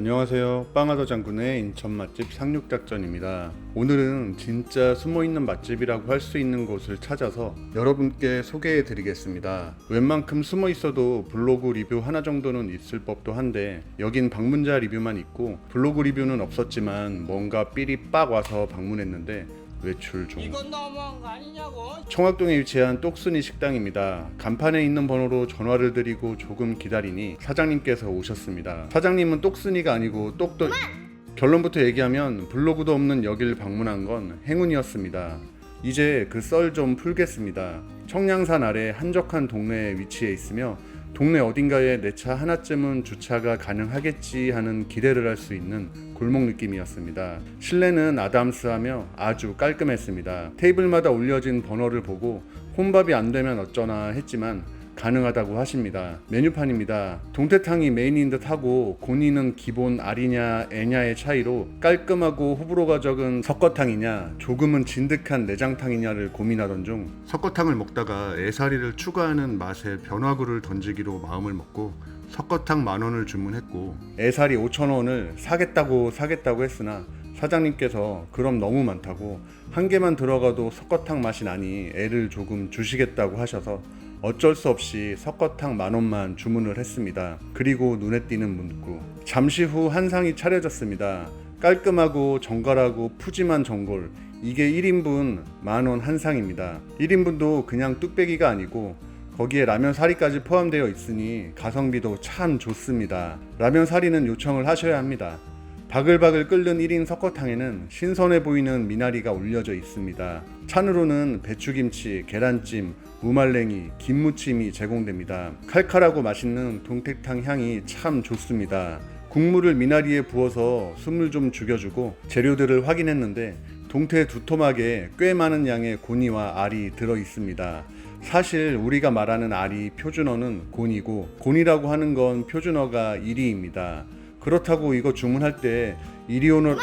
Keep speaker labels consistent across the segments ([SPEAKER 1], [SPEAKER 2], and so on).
[SPEAKER 1] 안녕하세요. 빵하더 장군의 인천 맛집 상륙작전입니다. 오늘은 진짜 숨어있는 맛집이라고 할 수 있는 곳을 찾아서 여러분께 소개해 드리겠습니다. 웬만큼 숨어 있어도 블로그 리뷰 하나 정도는 있을 법도 한데 여긴 방문자 리뷰만 있고 블로그 리뷰는 없었지만 뭔가 삘이 빡 와서 방문했는데 외출 중.
[SPEAKER 2] 이건 너무한 거 아니냐고?
[SPEAKER 1] 청학동에 위치한 똑순이 식당입니다. 간판에 있는 번호로 전화를 드리고 조금 기다리니 사장님께서 오셨습니다. 사장님은 똑순이가 아니고 똑도 결론부터 얘기하면 블로그도 없는 여길 방문한 건 행운이었습니다. 이제 그 썰 좀 풀겠습니다. 청량산 아래 한적한 동네에 위치해 있으며 동네 어딘가에 내 차 하나쯤은 주차가 가능하겠지 하는 기대를 할 수 있는 골목 느낌이었습니다. 실내는 아담스하며 아주 깔끔했습니다. 테이블마다 올려진 번호를 보고 혼밥이 안 되면 어쩌나 했지만 가능하다고 하십니다. 메뉴판입니다. 동태탕이 메인인 듯 하고 고니는 기본 알이냐 애냐의 차이로 깔끔하고 호불호가 적은 석거탕이냐 조금은 진득한 내장탕이냐를 고민하던 중 석거탕을 먹다가 애사리를 추가하는 맛에 변화구를 던지기로 마음을 먹고 석거탕 만 원을 주문했고 애사리 5천 원을 사겠다고 사겠다고 했으나 사장님께서 그럼 너무 많다고 한 개만 들어가도 석거탕 맛이 나니 애를 조금 주시겠다고 하셔서 어쩔 수 없이 석거탕 만 원만 주문을 했습니다. 그리고 눈에 띄는 문구. 잠시 후 한상이 차려졌습니다. 깔끔하고 정갈하고 푸짐한 전골. 이게 1인분 만 원 한상입니다. 1인분도 그냥 뚝배기가 아니고 거기에 라면 사리까지 포함되어 있으니 가성비도 참 좋습니다. 라면 사리는 요청을 하셔야 합니다. 바글바글 끓는 1인 석거탕에는 신선해 보이는 미나리가 올려져 있습니다. 찬으로는 배추김치, 계란찜, 무말랭이, 김무침이 제공됩니다. 칼칼하고 맛있는 동태탕 향이 참 좋습니다. 국물을 미나리에 부어서 숨을 좀 죽여주고 재료들을 확인했는데 동태 두토막에 꽤 많은 양의 고니와 알이 들어 있습니다. 사실 우리가 말하는 알이 표준어는 곤이고 곤이라고 하는 건 표준어가 이리입니다. 그렇다고 이거 주문할 때 이리오는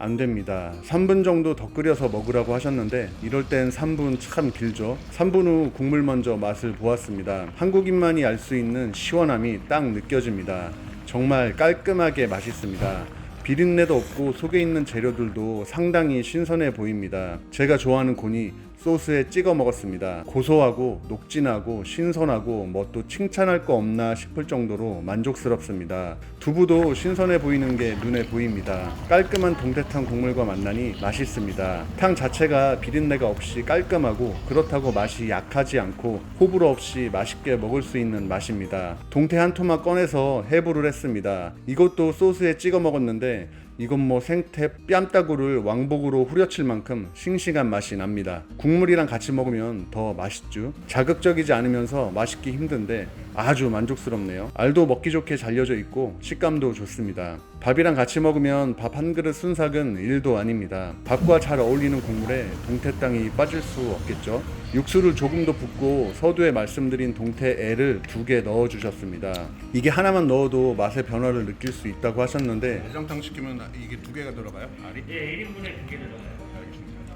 [SPEAKER 1] 안 됩니다. 3분 정도 더 끓여서 먹으라고 하셨는데 이럴 땐 3분 참 길죠. 3분 후 국물 먼저 맛을 보았습니다. 한국인만이 알 수 있는 시원함이 딱 느껴집니다. 정말 깔끔하게 맛있습니다. 비린내도 없고 속에 있는 재료들도 상당히 신선해 보입니다. 제가 좋아하는 곤이 소스에 찍어 먹었습니다. 고소하고 녹진하고 신선하고 뭐 또 칭찬할 거 없나 싶을 정도로 만족스럽습니다. 두부도 신선해 보이는 게 눈에 보입니다. 깔끔한 동태탕 국물과 만나니 맛있습니다. 탕 자체가 비린내가 없이 깔끔하고 그렇다고 맛이 약하지 않고 호불호 없이 맛있게 먹을 수 있는 맛입니다. 동태 한 토막 꺼내서 해부를 했습니다. 이것도 소스에 찍어 먹었는데 이건 뭐 생태 뺨따구를 왕복으로 후려칠 만큼 싱싱한 맛이 납니다. 국물이랑 같이 먹으면 더 맛있죠. 자극적이지 않으면서 맛있기 힘든데 아주 만족스럽네요. 알도 먹기 좋게 잘려져 있고 식감도 좋습니다. 밥이랑 같이 먹으면 밥 한 그릇 순삭은 일도 아닙니다. 밥과 잘 어울리는 국물에 동태 땅이 빠질 수 없겠죠. 육수를 조금 더 붓고 서두에 말씀드린 동태 애를 두 개 넣어 주셨습니다. 이게 하나만 넣어도 맛의 변화를 느낄 수 있다고 하셨는데
[SPEAKER 3] 내장탕 시키면 이게 두 개가 들어가요? 알이?
[SPEAKER 2] 예, 1인분에 두 개 들어가요.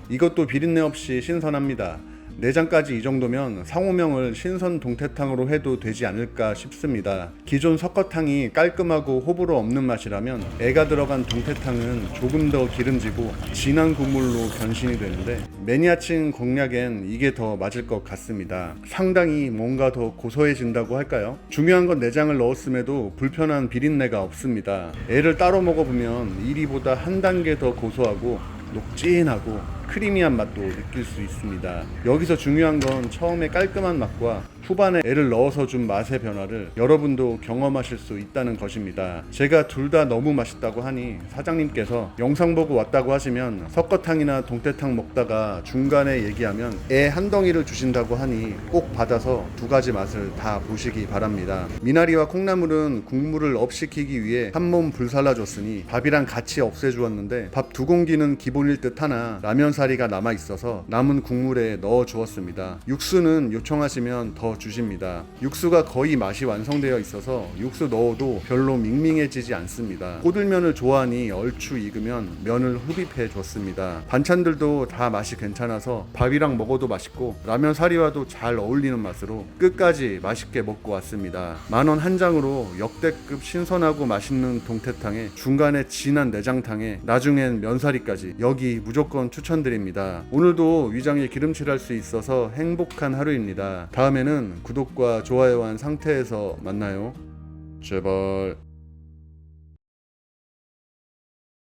[SPEAKER 1] 이것도 비린내 없이 신선합니다. 내장까지 이 정도면 상호명을 신선 동태탕으로 해도 되지 않을까 싶습니다. 기존 석거탕이 깔끔하고 호불호 없는 맛이라면 애가 들어간 동태탕은 조금 더 기름지고 진한 국물로 변신이 되는데 매니아층 공략엔 이게 더 맞을 것 같습니다. 상당히 뭔가 더 고소해진다고 할까요? 중요한 건 내장을 넣었음에도 불편한 비린내가 없습니다. 애를 따로 먹어보면 이리보다 한 단계 더 고소하고 녹진하고 크리미한 맛도 느낄 수 있습니다. 여기서 중요한 건 처음에 깔끔한 맛과 후반에 애를 넣어서 준 맛의 변화를 여러분도 경험하실 수 있다는 것입니다. 제가 둘 다 너무 맛있다고 하니 사장님께서 영상 보고 왔다고 하시면 석거탕이나 동태탕 먹다가 중간에 얘기하면 애 한 덩이를 주신다고 하니 꼭 받아서 두 가지 맛을 다 보시기 바랍니다. 미나리와 콩나물은 국물을 업시키기 위해 한 몸 불살라줬으니 밥이랑 같이 없애주었는데 밥 두 공기는 기본일 듯 하나 라면 라면사리가 남아 있어서 남은 국물에 넣어 주었습니다. 육수는 요청하시면 더 주십니다. 육수가 거의 맛이 완성되어 있어서 육수 넣어도 별로 밍밍해지지 않습니다. 꼬들면을 좋아하니 얼추 익으면 면을 흡입해 줬습니다. 반찬들도 다 맛이 괜찮아서 밥이랑 먹어도 맛있고 라면 사리와도 잘 어울리는 맛으로 끝까지 맛있게 먹고 왔습니다. 만원 한 장으로 역대급 신선하고 맛있는 동태탕에 중간에 진한 내장탕에 나중엔 면사리까지 여기 무조건 추천드립니다. 오늘도 위장에 기름칠할 수 있어서 행복한 하루입니다. 다음에는 구독과 좋아요한 상태에서 만나요. 제발.